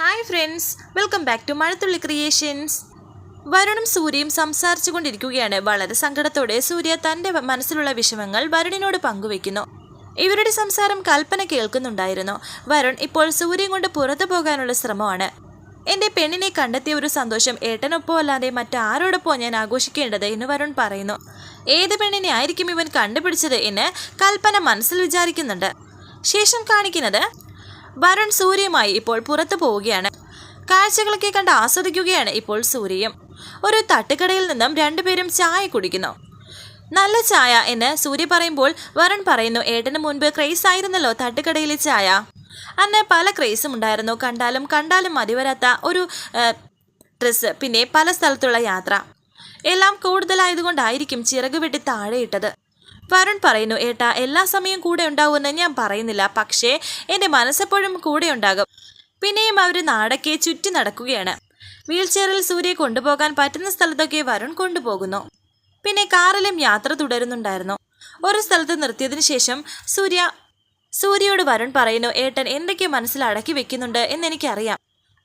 Hi friends welcome back to Mazhathulli creations വരുണും സൂര്യയും സംസാരിച്ചു കൊണ്ടിരിക്കുകയാണ് വളരെ സങ്കടത്തോടെ സൂര്യ തന്റെ മനസ്സിലുള്ള വിഷമങ്ങൾ വരുണിനോട് പങ്കുവെക്കുന്നു ഇവരുടെ സംസാരം കൽപ്പന കേൾക്കുന്നുണ്ടായിരുന്നു വരുൺ ഇപ്പോൾ സൂര്യൻ കൊണ്ട് പുറത്തു പോകാനുള്ള ശ്രമമാണ് എന്റെ പെണ്ണിനെ കണ്ടെത്തിയ ഒരു സന്തോഷം ഏട്ടനൊപ്പം അല്ലാതെ മറ്റാരോടൊപ്പം ഞാൻ ആഘോഷിക്കേണ്ടത് എന്ന് വരുൺ പറയുന്നു ഏത് പെണ്ണിനെ ആയിരിക്കും ഇവൻ കണ്ടുപിടിച്ചത് എന്ന് കൽപ്പന മനസ്സിൽ വിചാരിക്കുന്നുണ്ട് ശേഷം കാണിക്കുന്നത് വരുൺ സൂര്യയുമായി ഇപ്പോൾ പുറത്തു പോവുകയാണ്. കാഴ്ചകളൊക്കെ കണ്ട് ആസ്വദിക്കുകയാണ് ഇപ്പോൾ സൂര്യയും. ഒരു തട്ടുകടയിൽ നിന്നും രണ്ടുപേരും ചായ കുടിക്കുന്നു. നല്ല ചായ എന്ന് സൂര്യ പറയുമ്പോൾ വരുൺ പറയുന്നു ഏട്ടന് മുൻപ് ക്രേസ് ആയിരുന്നല്ലോ തട്ടുകടയിലെ ചായ. അന്ന് പല ക്രേസും ഉണ്ടായിരുന്നു. കണ്ടാലും കണ്ടാലും മതിവരാത്ത ഒരു ഡ്രസ്സ് പിന്നെ പല സ്ഥലത്തുള്ള യാത്ര. എല്ലാം കൂടുതലായതുകൊണ്ടായിരിക്കും ചിറക് വെട്ടി താഴെയിട്ടത് വരുൺ പറയുന്നു ഏട്ടാ എല്ലാ സമയവും കൂടെ ഉണ്ടാവുമെന്ന് ഞാൻ പറയുന്നില്ല. പക്ഷേ എന്റെ മനസ്സെപ്പോഴും കൂടെ ഉണ്ടാകും. പിന്നെയും അവർ നാടൊക്കെ ചുറ്റി നടക്കുകയാണ്. വീൽചെയറിൽ സൂര്യയെ കൊണ്ടുപോകാൻ പറ്റുന്ന സ്ഥലത്തൊക്കെ വരുൺ കൊണ്ടുപോകുന്നു. പിന്നെ കാറിലും യാത്ര തുടരുന്നുണ്ടായിരുന്നു. ഒരു സ്ഥലത്ത് നിർത്തിയതിനു ശേഷം സൂര്യ സൂര്യയോട് വരുൺ പറയുന്നു ഏട്ടൻ എന്തൊക്കെ മനസ്സിൽ അടക്കി വെക്കുന്നുണ്ട് എന്നെനിക്കറിയാം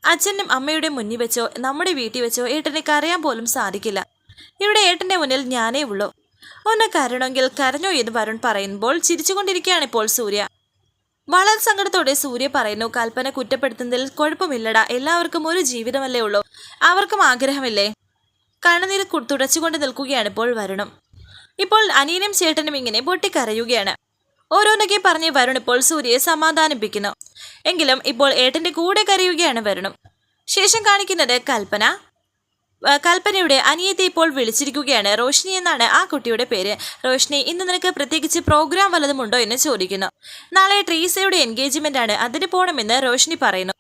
അച്ഛനും അമ്മയുടെ മുന്നിൽ വെച്ചോ നമ്മുടെ വീട്ടിൽ വെച്ചോ ഏട്ടനെ കരയാൻ പോലും സാധിക്കില്ല. ഇവിടെ ഏട്ടന്റെ മുന്നിൽ ഞാനേ ഉള്ളൂ. ഒന്ന് കരണമെങ്കിൽ കരഞ്ഞോ എന്ന് വരുൺ പറയുമ്പോൾ ചിരിച്ചുകൊണ്ടിരിക്കുകയാണ് ഇപ്പോൾ സൂര്യ. വളരെ സങ്കടത്തോടെ സൂര്യ പറയുന്നു കൽപ്പന കുറ്റപ്പെടുത്തുന്നതിൽ കുഴപ്പമില്ലടാ എല്ലാവർക്കും ഒരു ജീവിതമല്ലേ ഉള്ളൂ. അവർക്കും ആഗ്രഹമില്ലേ? കണ്ണുനീര് തുടച്ചുകൊണ്ട് നിൽക്കുകയാണ് ഇപ്പോൾ വരുണും. ഇപ്പോൾ അനിയനും ചേട്ടനും ഇങ്ങനെ പൊട്ടിക്കരയുകയാണ്. ഓരോന്നൊക്കെ പറഞ്ഞ് വരുൺ ഇപ്പോൾ സൂര്യയെ സമാധാനിപ്പിക്കുന്നു. എങ്കിലും ഇപ്പോൾ ഏട്ടന്റെ കൂടെ കരയുകയാണ് വരുണും. ശേഷം കാണിക്കുന്നത് കൽപ്പന കൽപ്പനയുടെ അനിയത്തെ ഇപ്പോൾ വിളിച്ചിരിക്കുകയാണ്. റോഷിനി എന്നാണ് ആ കുട്ടിയുടെ പേര്. റോഷിനി ഇന്ന് നിനക്ക് പ്രത്യേകിച്ച് പ്രോഗ്രാം വല്ലതും ഉണ്ടോ എന്ന് ചോദിക്കുന്നു. നാളെ ട്രീസയുടെ എൻഗേജ്മെന്റ് ആണ്. അതിന് പോകണമെന്ന് റോഷിനി പറയുന്നു.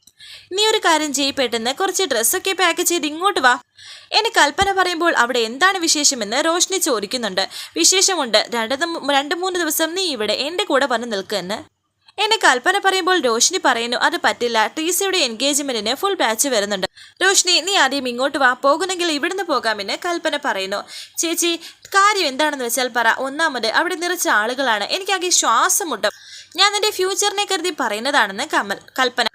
നീ ഒരു കാര്യം ചെയ്യ് പെട്ടെന്ന്. കുറച്ച് ഡ്രസ്സൊക്കെ പാക്ക് ചെയ്ത് ഇങ്ങോട്ട് വാ. എന്നെ കൽപ്പന പറയുമ്പോൾ അവിടെ എന്താണ് വിശേഷമെന്ന് റോഷിനി ചോദിക്കുന്നുണ്ട്. വിശേഷമുണ്ട്. രണ്ട് രണ്ട് മൂന്ന് ദിവസം നീ ഇവിടെ എന്റെ കൂടെ വന്ന് നിൽക്കുമെന്ന് എന്നെ കൽപ്പന പറയുമ്പോൾ രോഷിനി പറയുന്നു അത് പറ്റില്ല. ട്രീസയുടെ എൻഗേജ്മെന്റിന് ഫുൾ ബാച്ച് വരുന്നുണ്ട്. രോഷിനി നീ ആദ്യം ഇങ്ങോട്ട് വാ. പോകുന്നെങ്കിൽ ഇവിടുന്ന് പോകാമെന്ന് കൽപ്പന പറയുന്നു. ചേച്ചി കാര്യം എന്താണെന്ന് വെച്ചാൽ പറ. ഒന്നാമത് അവിടെ നിറച്ച ആളുകളാണ്. എനിക്കാകെ ശ്വാസം മുട്ടും ഞാൻ നിന്റെ ഫ്യൂച്ചറിനെ കരുതി പറയുന്നതാണെന്ന് കമൽ കൽപ്പന.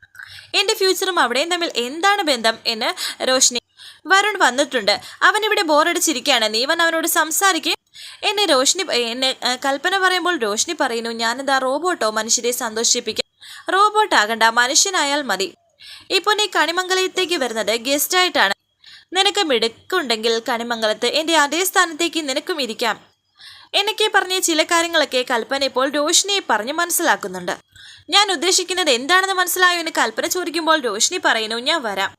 എന്റെ ഫ്യൂച്ചറും അവിടെയും തമ്മിൽ എന്താണ് ബന്ധം? എന്ന് രോഷിനി വരുൺ വന്നിട്ടുണ്ട്. അവൻ ഇവിടെ ബോറടിച്ചിരിക്കുകയാണ് നീ വന്ന് അവനോട് സംസാരിക്കേ. എന്നെ രോഷിനി എന്നെ കൽപ്പന പറയുമ്പോൾ രോഷിനി പറയുന്നു ഞാനെന്താ റോബോട്ടോ മനുഷ്യരെ സന്തോഷിപ്പിക്കാൻ? റോബോട്ട് ആകണ്ട മനുഷ്യനായാൽ മതി. ഇപ്പോൾ നീ കണിമംഗലത്തേക്ക് വരുന്നത് ഗസ്റ്റായിട്ടാണ് നിനക്ക് മിടുക്കുണ്ടെങ്കിൽ കണിമംഗലത്ത് എന്റെ അതേ സ്ഥാനത്തേക്ക് നിനക്കും ഇരിക്കാം. എന്നൊക്കെ പറഞ്ഞ ചില കാര്യങ്ങളൊക്കെ കൽപ്പന ഇപ്പോൾ രോഷിനിയെ പറഞ്ഞ് മനസ്സിലാക്കുന്നുണ്ട്. ഞാൻ ഉദ്ദേശിക്കുന്നത് എന്താണെന്ന് മനസ്സിലായോ? എന്ന് കൽപ്പന ചോദിക്കുമ്പോൾ രോഷിനി പറയുന്നു ഞാൻ വരാം.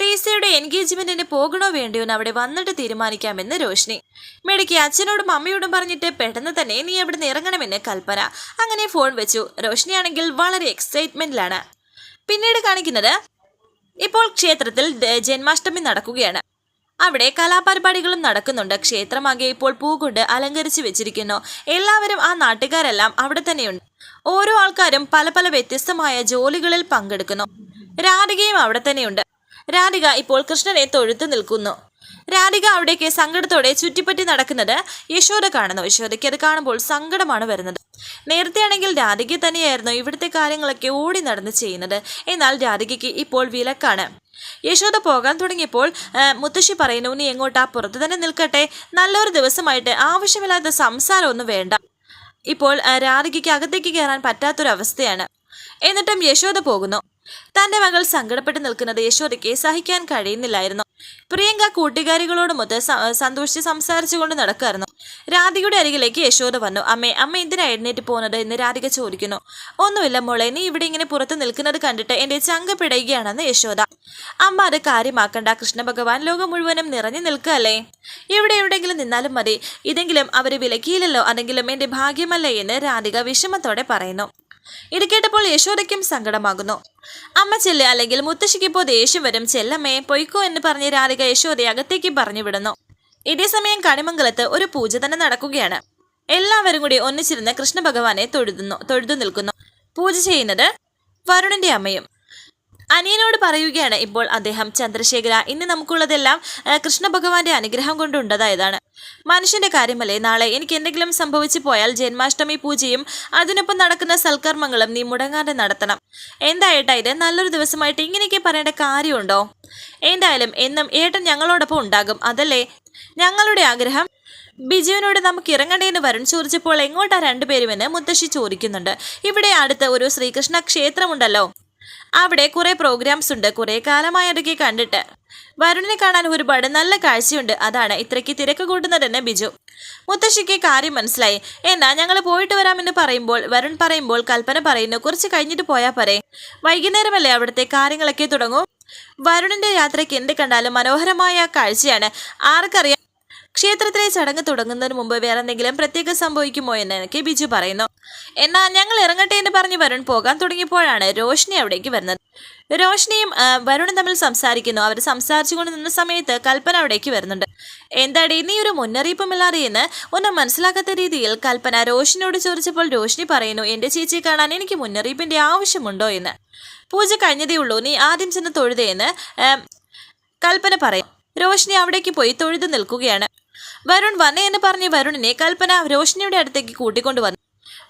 ടീസയുടെ എൻഗേജ്മെന്റിന് പോകണോ വേണ്ടയോ എന്ന് അവിടെ വന്നിട്ട് തീരുമാനിക്കാമെന്ന് രോഷിനി. മെഡിക്ക് അച്ഛനോടും അമ്മയോടും പറഞ്ഞിട്ട് പെട്ടെന്ന് തന്നെ നീ നിന്ന് ഇറങ്ങണമെന്ന് കൽപ്പന. അങ്ങനെ ഫോൺ വെച്ചു. രോഷിനിയാണെങ്കിൽ വളരെ എക്സൈറ്റ്മെന്റിലാണ് പിന്നീട് കാണിക്കുന്നത് ഇപ്പോൾ ക്ഷേത്രത്തിൽ ജന്മാഷ്ടമി നടക്കുകയാണ്. അവിടെ കലാപരിപാടികളും നടക്കുന്നുണ്ട്. ക്ഷേത്രമാകെ ഇപ്പോൾ പൂകൊണ്ട് അലങ്കരിച്ചു വെച്ചിരിക്കുന്നു. എല്ലാവരും ആ നാട്ടുകാരെല്ലാം അവിടെ തന്നെയുണ്ട്. ഓരോ ആൾക്കാരും പല പല വ്യത്യസ്തമായ ജോലികളിൽ പങ്കെടുക്കുന്നു. രാധികയും അവിടെ തന്നെയുണ്ട്. രാധിക ഇപ്പോൾ കൃഷ്ണനെ തൊഴുത്ത് നിൽക്കുന്നു. രാധിക അവിടേക്ക് സങ്കടത്തോടെ ചുറ്റിപ്പറ്റി നടക്കുന്നത് യശോദ കാണുന്നു. യശോദയ്ക്ക് അത് കാണുമ്പോൾ സങ്കടമാണ് വരുന്നത്. നേരത്തെയാണെങ്കിൽ രാധിക തന്നെയായിരുന്നു ഇവിടുത്തെ കാര്യങ്ങളൊക്കെ ഓടി നടന്ന് ചെയ്യുന്നത്. എന്നാൽ രാധികയ്ക്ക് ഇപ്പോൾ വിലക്കാണ്. യശോദ പോകാൻ തുടങ്ങിയപ്പോൾ മുത്തശ്ശി പറയുന്നു നീ എങ്ങോട്ടാ? പുറത്ത് തന്നെ നിൽക്കട്ടെ. നല്ലൊരു ദിവസമായിട്ട് ആവശ്യമില്ലാത്ത സംസാരമൊന്നും വേണ്ട. ഇപ്പോൾ രാധികയ്ക്ക് അകത്തേക്ക് കയറാൻ പറ്റാത്തൊരവസ്ഥയാണ്. എന്നിട്ടും യശോദ പോകുന്നു. തന്റെ മകൾ സങ്കടപ്പെട്ട് നിൽക്കുന്നത് യശോദയ്ക്ക് സഹിക്കാൻ കഴിയുന്നില്ലായിരുന്നു. പ്രിയങ്ക കൂട്ടുകാരികളോടുമൊത്ത് സന്തോഷിച്ച് സംസാരിച്ചുകൊണ്ട് നടക്കുമായിരുന്നു രാധികയുടെ അരികിലേക്ക് യശോദ വന്നു. അമ്മേ അമ്മ എന്തിനാ എഴുന്നേറ്റ് പോകുന്നത്? എന്ന് രാധിക ചോദിക്കുന്നു. ഒന്നുമില്ല മോളെ നീ ഇവിടെ ഇങ്ങനെ പുറത്ത് നിൽക്കുന്നത് കണ്ടിട്ട് എന്റെ ചങ്ക പിടയുകയാണെന്ന് യശോദ. അമ്മ അത് കാര്യമാക്കണ്ട. കൃഷ്ണ ഭഗവാൻ ലോകം മുഴുവനും നിറഞ്ഞു നിൽക്കുകയല്ലേ? ഇവിടെ എവിടെയെങ്കിലും നിന്നാലും മതി. ഇതെങ്കിലും അവർ വിലക്കിയില്ലല്ലോ. അതെങ്കിലും എന്റെ ഭാഗ്യമല്ലേ? എന്ന് രാധിക വിഷമത്തോടെ പറയുന്നു. ഇത് കേട്ടപ്പോൾ യശോദയ്ക്കും സങ്കടമാകുന്നു. അമ്മ ചെല്ല് അല്ലെങ്കിൽ മുത്തശ്ശിക്ക് ഇപ്പോൾ ദേഷ്യം വരും. ചെല്ലമ്മേ പൊയ്ക്കോ എന്ന് പറഞ്ഞ് രാധിക യശോദയെ അകത്തേക്ക് പറഞ്ഞു വിടുന്നു. ഇതേസമയം കണിമംഗലത്ത് ഒരു പൂജ തന്നെ നടക്കുകയാണ്. എല്ലാവരും കൂടി ഒന്നിച്ചിരുന്ന് കൃഷ്ണ ഭഗവാനെ തൊഴുതുന്നു തൊഴുതു നിൽക്കുന്നു. പൂജ ചെയ്യുന്നത് വരുണിന്റെ അമ്മയും അനിയനോട് പറയുകയാണ് ഇപ്പോൾ അദ്ദേഹം ചന്ദ്രശേഖര ഇന്ന് നമുക്കുള്ളതെല്ലാം കൃഷ്ണ ഭഗവാന്റെ അനുഗ്രഹം കൊണ്ടുണ്ടതായതാണ്. മനുഷ്യന്റെ കാര്യമല്ലേ? നാളെ എനിക്ക് എന്തെങ്കിലും സംഭവിച്ചു പോയാൽ ജന്മാഷ്ടമി പൂജയും അതിനൊപ്പം നടക്കുന്ന സൽക്കർമ്മങ്ങളും നീ മുടങ്ങാതെ നടത്തണം. എന്തായിട്ടാ ഇത്? നല്ലൊരു ദിവസമായിട്ട് ഇങ്ങനെയൊക്കെ പറയേണ്ട കാര്യമുണ്ടോ? എന്തായാലും എന്നും ഏട്ടൻ ഞങ്ങളോടൊപ്പം ഉണ്ടാകും അതല്ലേ? ഞങ്ങളുടെ ആഗ്രഹം? ബിജുവിനോട് നമുക്ക് ഇറങ്ങണ്ടേന്ന് വരുൺ ചോദിച്ചപ്പോൾ എങ്ങോട്ടാ രണ്ടുപേരുമെന്ന് മുത്തശ്ശി ചോദിക്കുന്നുണ്ട്. ഇവിടെ അടുത്ത് ഒരു ശ്രീകൃഷ്ണ ക്ഷേത്രമുണ്ടല്ലോ. അവിടെ കുറേ പ്രോഗ്രാംസ് ഉണ്ട്. കുറേ കാലമായി അതൊക്കെ കണ്ടിട്ട്. വരുണിനെ കാണാൻ ഒരുപാട് നല്ല കാഴ്ചയുണ്ട്. അതാണ് ഇത്രയ്ക്ക് തിരക്ക് കൂട്ടുന്നതെന്ന് ബിജു. മുത്തശ്ശിക്ക് കാര്യം മനസ്സിലായി. എന്നാ ഞങ്ങൾ പോയിട്ട് വരാമെന്ന് പറയുമ്പോൾ വരുൺ പറയുമ്പോൾ കൽപ്പന പറയുന്നു കുറച്ച് കഴിഞ്ഞിട്ട് പോയാൽ പറയും വൈകുന്നേരമല്ലേ അവിടുത്തെ കാര്യങ്ങളൊക്കെ തുടങ്ങും? വരുണിന്റെ യാത്രയ്ക്ക് എന്ത് കണ്ടാലും മനോഹരമായ കാഴ്ചയാണ്. ആർക്കറിയാം ക്ഷേത്രത്തിലെ ചടങ്ങ് തുടങ്ങുന്നതിന് മുമ്പ് വേറെ എന്തെങ്കിലും പ്രത്യേകം സംഭവിക്കുമോ എന്ന് കെ ബിജു പറയുന്നു. എന്നാൽ ഞങ്ങൾ ഇറങ്ങട്ടെ എന്ന് പറഞ്ഞ് വരുൺ പോകാൻ തുടങ്ങിയപ്പോഴാണ് രോഷിനി അവിടേക്ക് വരുന്നത്. രോഷിനിയും വരുണും തമ്മിൽ സംസാരിക്കുന്നു. അവർ സംസാരിച്ചുകൊണ്ട് നിന്ന സമയത്ത് കൽപ്പന അവിടേക്ക് വരുന്നുണ്ട്. എന്താടി നീ ഒരു മുന്നറിയിപ്പുമില്ലാതെ എന്ന് ഒന്നും മനസ്സിലാക്കാത്ത രീതിയിൽ കൽപ്പന രോഷിനിയോട് ചോദിച്ചപ്പോൾ രോഷിനി പറയുന്നു എന്റെ ചേച്ചിയെ കാണാൻ എനിക്ക് മുന്നറിയിപ്പിന്റെ ആവശ്യമുണ്ടോ എന്ന്. പൂജ കഴിഞ്ഞതേ ഉള്ളൂ നീ ആദ്യം ചെന്ന് തൊഴുതേന്ന് എന്ന് കൽപ്പന പറയും. രോഷിനി അവിടേക്ക് പോയി തൊഴുതു നിൽക്കുകയാണ്. വരുൺ വന്നേ എന്ന് പറഞ്ഞ് വരുണിനെ കൽപ്പന രോഷിനിയുടെ അടുത്തേക്ക് കൂട്ടിക്കൊണ്ടു വന്നു.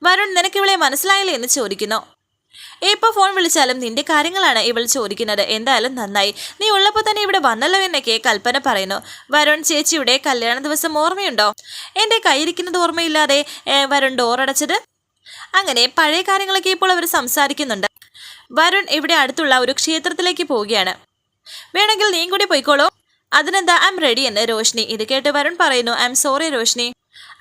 വരുൺ നിനക്ക് ഇവളെ മനസ്സിലായില്ലേ? എന്ന് ചോദിക്കുന്നു. എപ്പൊ ഫോൺ വിളിച്ചാലും നിന്റെ കാര്യങ്ങളാണ് ഇവൾ ചോദിക്കുന്നത്. എന്തായാലും നന്നായി. നീ ഉള്ളപ്പോൾ തന്നെ ഇവിടെ വന്നല്ലോ എന്നൊക്കെ കൽപ്പന പറയുന്നു. വരുൺ ചേച്ചിയുടെ കല്യാണ ദിവസം ഓർമ്മയുണ്ടോ? എന്റെ കൈയിരിക്കുന്നത് ഓർമ്മയില്ലാതെ വരുൺ ഡോറടച്ചത്? അങ്ങനെ പഴയ കാര്യങ്ങളൊക്കെ ഇപ്പോൾ അവർ സംസാരിക്കുന്നുണ്ട്. വരുൺ ഇവിടെ അടുത്തുള്ള ഒരു ക്ഷേത്രത്തിലേക്ക് പോവുകയാണ്. വേണമെങ്കിൽ നീ കൂടി പോയിക്കോളൂ. അതിനെന്താ ഐ എം റെഡി എന്ന് രോഷിനി ഇത് കേട്ട് വരുൺ പറയുന്നു ഐ എം സോറി രോഷിനി.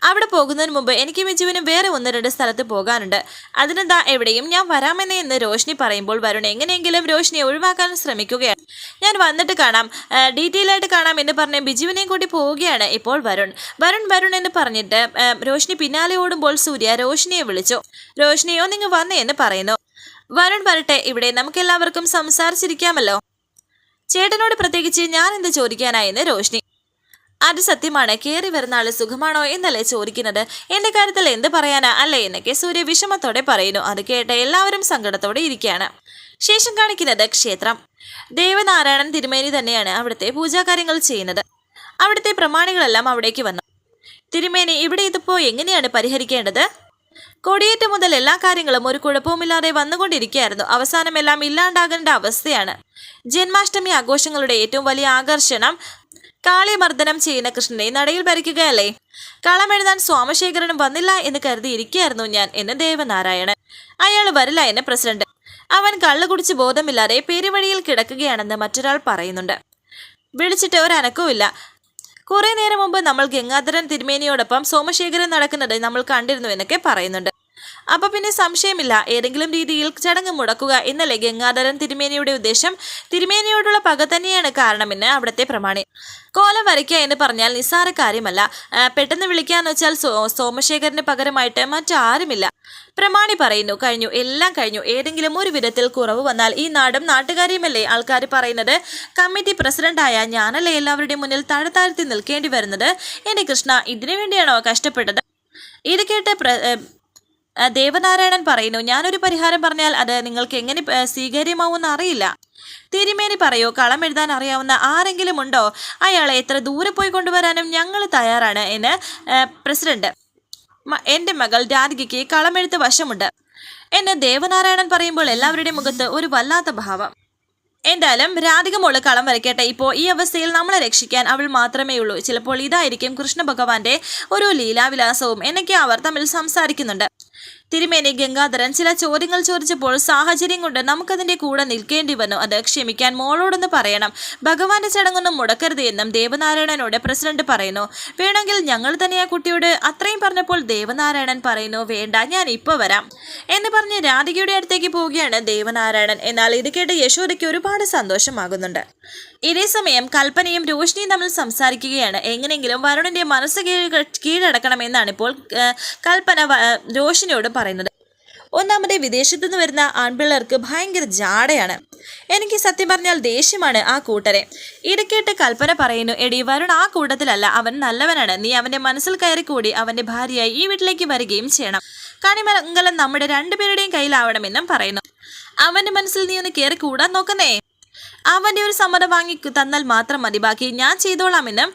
അവിടെ പോകുന്നതിന് മുമ്പ് എനിക്ക് മിജുവിനും വേറെ ഒന്ന് രണ്ട് സ്ഥലത്ത് പോകാനുണ്ട്. അതിനെന്താ എവിടെയും ഞാൻ വരാമെന്നേ എന്ന് രോഷിനി പറയുമ്പോൾ വരുൺ എങ്ങനെയെങ്കിലും രോഷിനിയെ ഒഴിവാക്കാൻ ശ്രമിക്കുകയാണ്. ഞാൻ വന്നിട്ട് കാണാം ഡീറ്റെയിൽ ആയിട്ട് കാണാം എന്ന് പറഞ്ഞ് ബിജുവിനെയും കൂടി പോവുകയാണ് ഇപ്പോൾ വരുൺ. വരുൺ വരുൺ എന്ന് പറഞ്ഞിട്ട് രോഷിനി പിന്നാലെ ഓടുമ്പോൾ സൂര്യ രോഷിനിയെ വിളിച്ചു. രോഷിനിയോ നിങ്ങൾ വന്നേ എന്ന് പറയുന്നു. വരുൺ വരട്ടെ ഇവിടെ നമുക്കെല്ലാവർക്കും സംസാരിച്ചിരിക്കാമല്ലോ. ചേട്ടനോട് പ്രത്യേകിച്ച് ഞാൻ എന്ത് ചോദിക്കാനായെന്ന് രോഷിനി. അത് സത്യമാണ് കയറി വരുന്ന ആൾ സുഖമാണോ എന്നല്ലേ ചോദിക്കുന്നത്. എന്റെ കാര്യത്തിൽ എന്ത് പറയാനാ അല്ലേ എന്നൊക്കെ സൂര്യ വിഷമത്തോടെ പറയുന്നു. അത് കേട്ട് എല്ലാവരും സങ്കടത്തോടെ ഇരിക്കുകയാണ്. ശേഷം കാണിക്കുന്നത് ക്ഷേത്രം. ദേവനാരായണൻ തിരുമേനി തന്നെയാണ് അവിടുത്തെ പൂജാകാര്യങ്ങൾ ചെയ്യുന്നത്. അവിടുത്തെ പ്രമാണികളെല്ലാം അവിടേക്ക് വന്നു. തിരുമേനി ഇവിടെ ഇതിപ്പോ എങ്ങനെയാണ് പരിഹരിക്കേണ്ടത്? കൊടിയേറ്റ് മുതൽ എല്ലാ കാര്യങ്ങളും ഒരു കുഴപ്പവുമില്ലാതെ വന്നുകൊണ്ടിരിക്കുകയായിരുന്നു. അവസാനം എല്ലാം ഇല്ലാണ്ടാകേണ്ട അവസ്ഥയാണ്. ജന്മാഷ്ടമി ആഘോഷങ്ങളുടെ ഏറ്റവും വലിയ ആകർഷണം കാളിമർദ്ദനം ചെയ്യുന്ന കൃഷ്ണനെ നടയിൽ ഭരിക്കുകയല്ലേ? കളമെഴുതാൻ സോമശേഖരനും വന്നില്ല എന്ന് കരുതിയിരിക്കുകയായിരുന്നു ഞാൻ എന്ന് ദേവനാരായണൻ. അയാൾ വരില്ല എന്ന് പ്രസിഡന്റ്. അവൻ കള്ളു കുടിച്ച് ബോധമില്ലാതെ പെരുവഴിയിൽ കിടക്കുകയാണെന്ന് മറ്റൊരാൾ പറയുന്നുണ്ട്. വിളിച്ചിട്ട് ഒരനക്കവുമില്ല. കുറെ നേരം മുമ്പ് നമ്മൾ ഗംഗാധരൻ തിരുമേനിയോടൊപ്പം സോമശേഖരൻ നടക്കുന്നത് നമ്മൾ കണ്ടിരുന്നു എന്നൊക്കെ പറയുന്നുണ്ട്. അപ്പൊ പിന്നെ സംശയമില്ല. ഏതെങ്കിലും രീതിയിൽ ചടങ്ങ് മുടക്കുക എന്നല്ലേ ഗംഗാധരൻ തിരുമേനിയുടെ ഉദ്ദേശം? തിരുമേനിയോടുള്ള പക തന്നെയാണ് കാരണമെന്ന് അവിടുത്തെ പ്രമാണി. കോലം വരയ്ക്കുക എന്ന് പറഞ്ഞാൽ നിസ്സാര കാര്യമല്ല. പെട്ടെന്ന് വിളിക്കാന്ന് വെച്ചാൽ സോ സോമശേഖരന് പകരമായിട്ട് മറ്റാരുമില്ല. പ്രമാണി പറയുന്നു കഴിഞ്ഞു എല്ലാം കഴിഞ്ഞു. ഏതെങ്കിലും ഒരു വിധത്തിൽ കുറവ് വന്നാൽ ഈ നാടും നാട്ടുകാരിയുമല്ലേ ആൾക്കാർ പറയുന്നത് കമ്മിറ്റി പ്രസിഡന്റായ ഞാനല്ലേ എല്ലാവരുടെയും മുന്നിൽ തഴത്താഴ്ത്തി നിൽക്കേണ്ടി വരുന്നത്? എന്റെ കൃഷ്ണ ഇതിനു വേണ്ടിയാണോ കഷ്ടപ്പെട്ടത്? ഇത് കേട്ട് ദേവനാരായണൻ പറയുന്നു ഞാനൊരു പരിഹാരം പറഞ്ഞാൽ അത് നിങ്ങൾക്ക് എങ്ങനെ സ്വീകാര്യമാവും അറിയില്ല. തിരുമേനി പറയൂ കളം എഴുതാൻ അറിയാവുന്ന ആരെങ്കിലും ഉണ്ടോ? അയാളെ എത്ര ദൂരെ പോയി കൊണ്ടുവരാനും ഞങ്ങൾ തയ്യാറാണ് എന്ന് പ്രസിഡന്റ് എന്റെ മകൾ രാധികയ്ക്ക് കളമെഴുത്ത് വശമുണ്ട്. എന്ന് ദേവനാരായണൻ പറയുമ്പോൾ എല്ലാവരുടെയും മുഖത്ത് ഒരു വല്ലാത്ത ഭാവം. എന്തായാലും രാധിക മോൾ കളം വരയ്ക്കട്ടെ. ഇപ്പോൾ ഈ അവസ്ഥയിൽ നമ്മളെ രക്ഷിക്കാൻ അവൾ മാത്രമേ ഉള്ളൂ. ചിലപ്പോൾ ഇതായിരിക്കും കൃഷ്ണ ഭഗവാന്റെ ഒരു ലീലാവിലാസവും. എന്നൊക്കെ അവർ തമ്മിൽ സംസാരിക്കുന്നുണ്ട്. തിരുമേനി ഗംഗാധരൻ ചില ചോദ്യങ്ങൾ ചോദിച്ചപ്പോൾ സാഹചര്യം കൊണ്ട് നമുക്കതിന്റെ കൂടെ നിൽക്കേണ്ടി വന്നു. അത് ക്ഷമിക്കാൻ മോളോടൊന്ന് പറയണം. ഭഗവാന്റെ ചടങ്ങൊന്നും മുടക്കരുത് എന്നും ദേവനാരായണനോട് പ്രസിഡന്റ് പറയുന്നു. വേണമെങ്കിൽ ഞങ്ങൾ തന്നെ ആ കുട്ടിയോട് അത്രയും പറഞ്ഞപ്പോൾ ദേവനാരായണൻ പറയുന്നു വേണ്ട ഞാൻ ഇപ്പോൾ വരാം എന്ന് പറഞ്ഞ് രാധികയുടെ അടുത്തേക്ക് പോവുകയാണ് ദേവനാരായണൻ. എന്നാൽ ഇത് കേട്ട് യശോദയ്ക്ക് ഒരുപാട് സന്തോഷമാകുന്നുണ്ട്. ഇതേ സമയം കൽപ്പനയും രോഷിനിയും തമ്മിൽ സംസാരിക്കുകയാണ്. എങ്ങനെയെങ്കിലും വരുണിന്റെ മനസ്സ് കീഴ കീഴടക്കണമെന്നാണ് ഇപ്പോൾ കൽപ്പന വ- രോഷിനിയോട് പറയുന്നത്. ഒന്നാമത് വിദേശത്തു നിന്ന് വരുന്ന ആൺപിള്ളേർക്ക് ഭയങ്കര ജാടയാണ്. എനിക്ക് സത്യം പറഞ്ഞാൽ ദേഷ്യമാണ് ആ കൂട്ടരെ. ഇടക്കേട്ട് കൽപ്പന പറയുന്നു എടി വരുൺ ആ കൂട്ടത്തിലല്ല. അവൻ നല്ലവനാണ്. നീ അവന്റെ മനസ്സിൽ കയറി കൂടി അവന്റെ ഭാര്യയായി ഈ വീട്ടിലേക്ക് വരികയും ചെയ്യണം. കണിമംഗലം നമ്മുടെ രണ്ടുപേരുടെയും കയ്യിലാവണമെന്നും പറയുന്നു. അവന്റെ മനസ്സിൽ നീ ഒന്ന് കയറി കൂടാൻ നോക്കുന്നേ? അവന്റെ ഒരു സമ്മതം വാങ്ങി തന്നാൽ മാത്രം മതി. ബാക്കി ഞാൻ ചെയ്തോളാമെന്നും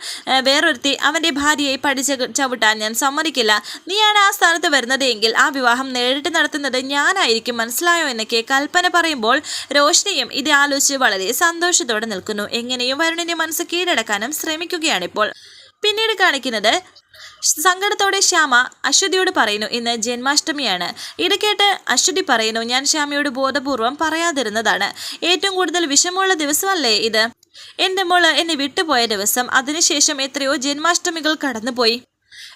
വേറൊരുത്തി അവന്റെ ഭാര്യയെ പഠിച്ച ചവിട്ടാൻ ഞാൻ സമ്മതിക്കില്ല. നീയാണ് ആ സ്ഥാനത്ത് വരുന്നത് എങ്കിൽ ആ വിവാഹം നേരിട്ട് നടത്തുന്നത് ഞാനായിരിക്കും. മനസ്സിലായോ എന്നൊക്കെ കൽപ്പന പറയുമ്പോൾ രോഷിനിയും ഇത് ആലോചിച്ച് വളരെ സന്തോഷത്തോടെ നിൽക്കുന്നു. എങ്ങനെയും വരുണിന്റെ മനസ്സ് കീഴടക്കാനും ശ്രമിക്കുകയാണിപ്പോൾ. പിന്നീട് കാണിക്കുന്നത് സങ്കടത്തോടെ ശ്യാമ അശ്വതിയോട് പറയുന്നു ഇന്ന് ജന്മാഷ്ടമിയാണ്. ഇത് കേട്ട് അശ്വതി പറയുന്നു ഞാൻ ശ്യാമയോട് ബോധപൂർവം പറയാതിരുന്നതാണ്. ഏറ്റവും കൂടുതൽ വിഷമമുള്ള ദിവസമല്ലേ ഇത്? എന്റെ മോൾ എന്നെ വിട്ടുപോയ ദിവസം അതിനുശേഷം എത്രയോ ജന്മാഷ്ടമികൾ കടന്നുപോയി.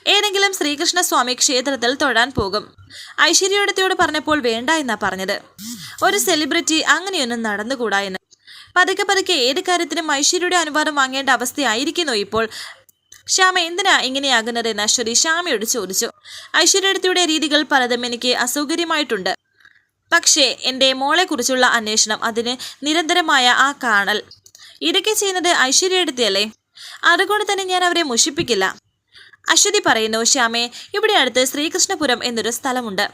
ഏതെങ്കിലും ശ്രീകൃഷ്ണസ്വാമി ക്ഷേത്രത്തിൽ തൊഴാൻ പോകും. ഐശ്വര്യയോടത്തിയോട് പറഞ്ഞപ്പോൾ വേണ്ട എന്നാ പറഞ്ഞത്. ഒരു സെലിബ്രിറ്റി അങ്ങനെയൊന്നും നടന്നുകൂടാ എന്ന്. പതുക്കെ പതുക്കെ ഏത് കാര്യത്തിനും ഐശ്വര്യയുടെ അനുവാദം വാങ്ങേണ്ട അവസ്ഥയായിരിക്കുന്നു ഇപ്പോൾ. ശ്യാമ എന്തിനാ ഇങ്ങനെയാകുന്നതെന്ന് അശ്വതി ശ്യാമയോട് ചോദിച്ചു. ഐശ്വര്യടുത്തിയുടെ രീതികൾ പലതും എനിക്ക് അസൗകര്യമായിട്ടുണ്ട്. പക്ഷേ എന്റെ മോളെക്കുറിച്ചുള്ള അന്വേഷണം അതിന് നിരന്തരമായ ആ കാണൽ. ഇതൊക്കെ ചെയ്യുന്നത് ഐശ്വര്യടുത്തിയല്ലേ അതുകൊണ്ട് തന്നെ ഞാൻ അവരെ മുഷിപ്പിക്കില്ല. അശ്വതി പറയുന്നു ശ്യാമേ ഇവിടെ അടുത്ത് ശ്രീകൃഷ്ണപുരം എന്നൊരു സ്ഥലമുണ്ട്.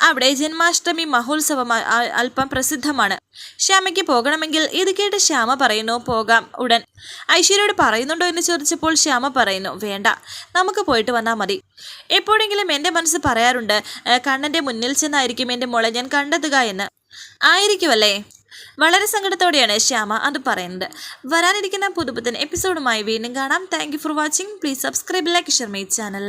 അവിടെ ജന്മാഷ്ടമി മഹോത്സവം അല്പം പ്രസിദ്ധമാണ്. ശ്യാമയ്ക്ക് പോകണമെങ്കിൽ ഇത് കേട്ട് ശ്യാമ പറയുന്നു പോകാം ഉടൻ. ഐശ്വര്യോട് പറയുന്നുണ്ടോ എന്ന് ചോദിച്ചപ്പോൾ ശ്യാമ പറയുന്നു വേണ്ട നമുക്ക് പോയിട്ട് വന്നാൽ മതി. എപ്പോഴെങ്കിലും എന്റെ മനസ്സ് പറയാറുണ്ട് കണ്ണന്റെ മുന്നിൽ ചെന്നായിരിക്കും എന്റെ മോളെ ഞാൻ കണ്ടെത്തുക എന്ന്. ആയിരിക്കുമല്ലേ? വളരെ സങ്കടത്തോടെയാണ് ശ്യാമ അത് പറയുന്നത്. വരാനിരിക്കുന്ന പുതുപുത്തൻ എപ്പിസോഡുമായി വീണ്ടും കാണാം. Thank for watching please subscribe like Sharmi channel